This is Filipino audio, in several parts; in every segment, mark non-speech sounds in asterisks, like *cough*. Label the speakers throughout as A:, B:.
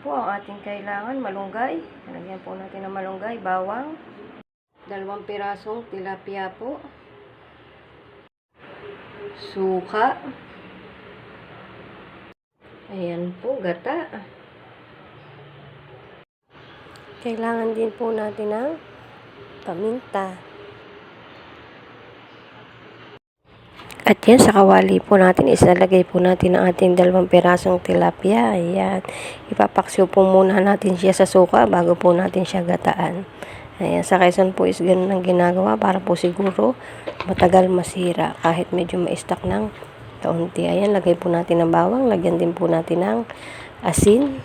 A: po ang ating kailangan, malunggay. Lagyan po natin ng malunggay, bawang. Dalawang pirasong tilapia po. Suka. Ayan po, gata. Kailangan din po natin ng paminta. At yan, sa kawali po natin, isalagay po natin ang ating dalawang pirasong tilapia. Ayan. Ipapaksyo po muna natin siya sa suka bago po natin siya gataan. Ayan, sa Quezon po is ganun ang ginagawa para po siguro matagal masira kahit medyo ma-stack ng kaunti. Ayan, lagay po natin ng bawang. Lagyan din po natin ng asin.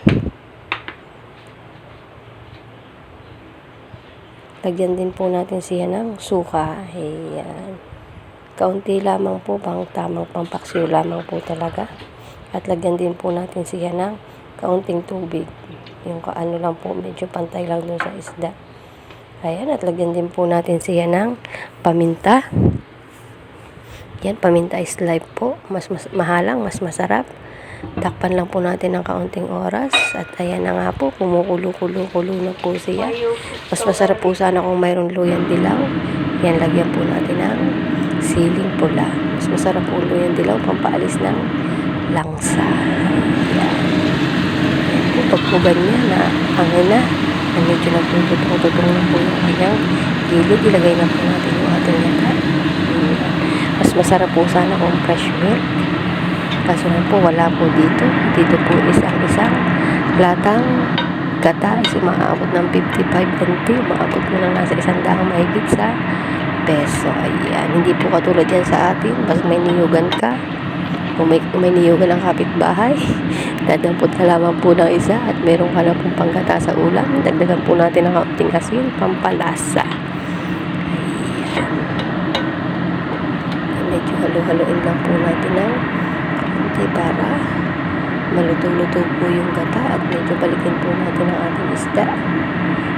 A: Lagyan din po natin siya ng suka. Ayan. Kaunti lamang po, pang tamang pampaksiw lamang po talaga. At lagyan din po natin siya ng kaunting tubig. Yung kaano lang po, medyo pantay lang dun sa isda. Ayan, at lagyan din po natin siya ng paminta. Yan, paminta is life po. Mas, mas mahalang, mas masarap. Takpan lang po natin ng kaunting oras. At ayan na nga po, kumukulo-kulo-kulo na po siya. Mas masarap po sana kung mayroong luyang dilaw. Yan, lagyan po natin ng siling pula. Mas masarap po luyang dilaw, pampaalis ng langsa. Yan. Pag po ganyan na angin na, na medyo nagtututong-tutong na po yung kanyang gilid, ilagay na po natin yung ating yata. Mas masarap po sana kung fresh milk. Kaso na po, wala po dito. Dito po is ang isang latang gata is umaabot ng 55 NT. Umaabot po ng nasa isang daang mahigit sa peso. Ayan. Hindi po katulad yan sa atin. Basta may niyugan ka. Kung may, kung may niyugan ang kapitbahay, *laughs* dadampot ka lamang po ng isa at meron ka na pong panggata sa ulam. Dagdagan po natin ng kaunting asin, pampalasa. Ayan. Medyo halo-haloin lang po natin ng konti para maluto-luto po yung gata at medyo balikin po natin ang ating isda.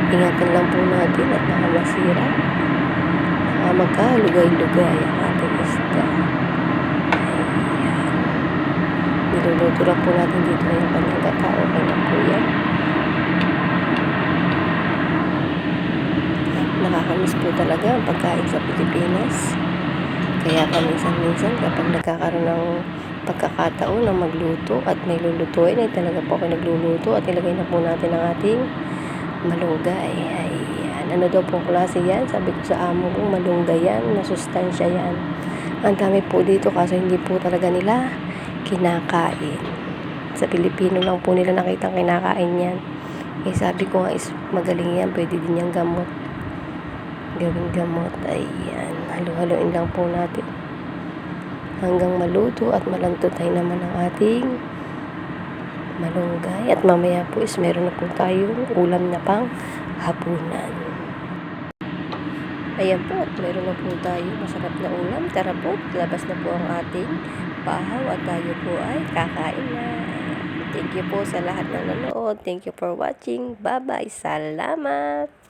A: Ingatan lang po natin at nakamasira. Magkalugay-lugay ang ating isda. Ayan. Niluluto lang po natin dito yung kanyang gata. Okay na po yan. Nakakamiss po talaga ang pagkain sa Pilipinas. Kaya paminsan-minsan kapag nagkakaroon ng pagkakataon na magluto at may lulutuin ay talaga po ako nagluluto at ilagay na po natin ang ating malunggay. Ayan. Ano daw po klase yan? Sabi ko sa amo ko, malunggay yan, nasustansya yan. Ang dami po dito kaso hindi po talaga nila kinakain. Sa Pilipino lang po nila nakitang kinakain yan. Eh sabi ko nga is magaling yan, pwede din yung gamot. Gawing gamot, ayan. Halo-haloin lang po natin hanggang maluto at malantutay naman ang ating malunggay. At mamaya po is meron na po tayong ulam na pang hapunan. Ayan po, at meron na po tayo masarap na ulam. Tara po, labas na po ang ating bahaw at tayo po ay kakain na. Thank you po sa lahat na nanood. Thank you for watching. Bye-bye. Salamat!